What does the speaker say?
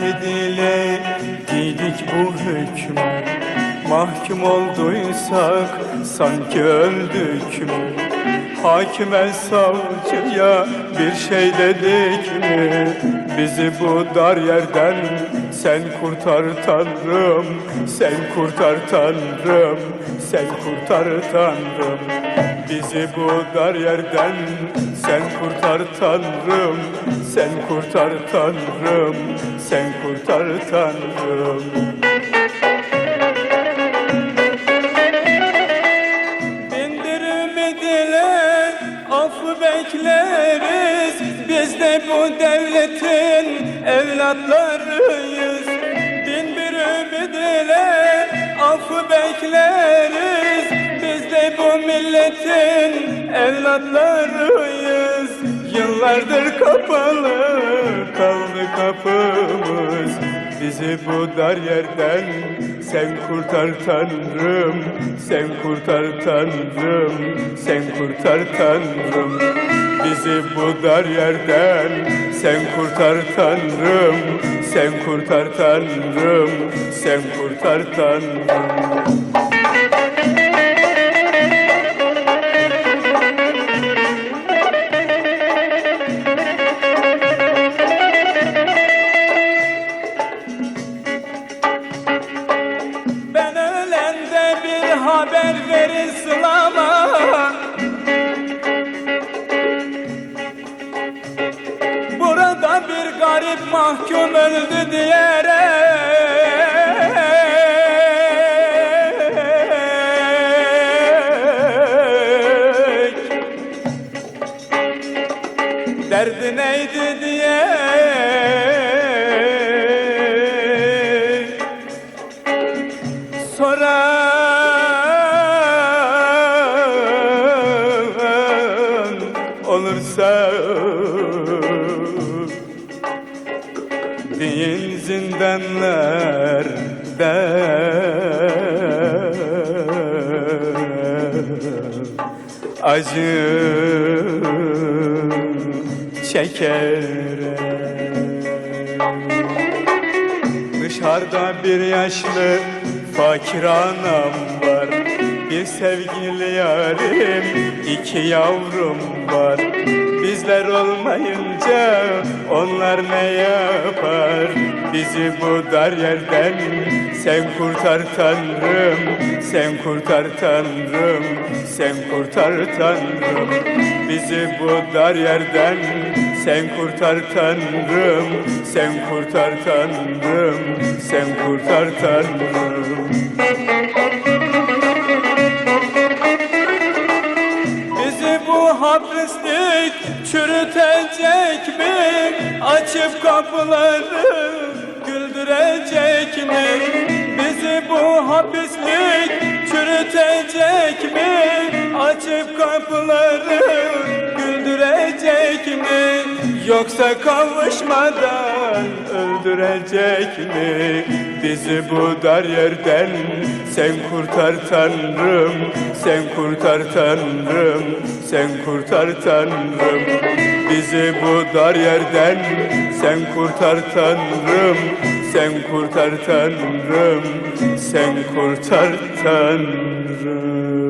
İki şahit ile giydik bu hükmü Mahkum olduysak sanki öldük mü Hakime savcıya bir şey dedik mi? Bizi bu dar yerden sen kurtar Tanrım Sen kurtar Tanrım Sen kurtar Tanrım. Bizi bu dar yerden sen kurtar Tanrım Sen kurtar Tanrım Sen kurtar Tanrım affı bekleriz Biz de bu devletin evlatlarıyız. Bindirim dile affı bekleriz Biz de bu milletin evlatlarıyız. Yıllardır kapalı kaldı kapımız Bizi bu dar yerden. Sen kurtar Tanrım Sen kurtar Tanrım Sen kurtar Tanrım. Bizi bu dar yerden. Sen kurtar Tanrım Sen kurtar Tanrım Sen kurtar Tanrım haber verin sılama. Burada bir garip mahkum öldü diyerek. Derdi neydi olursa Din zindanlarda acı çekerek Dışarıda bir yaşlı fakir anam Sevgili yarim, iki yavrum var. Bizler olmayınca onlar ne yapar? Bizi bu dar yerden sen kurtar Tanrım Sen kurtar Tanrım Sen kurtar Tanrım. Bizi bu dar yerden sen kurtar Tanrım Sen kurtar Tanrım Sen kurtar Tanrım hapislik çürütecek mi? Açıp kapıları güldürecek mi? Bizi bu hapislik çürütecek mi? Açıp kapıları güldürecek mi? Yoksa kavuşmadan öldürecek mi? Bizi bu dar yerden sen kurtar Tanrım Sen kurtar Tanrım Sen kurtar Tanrım Bizi bu dar yerden sen kurtar Tanrım Sen kurtar Tanrım Sen kurtar Tanrım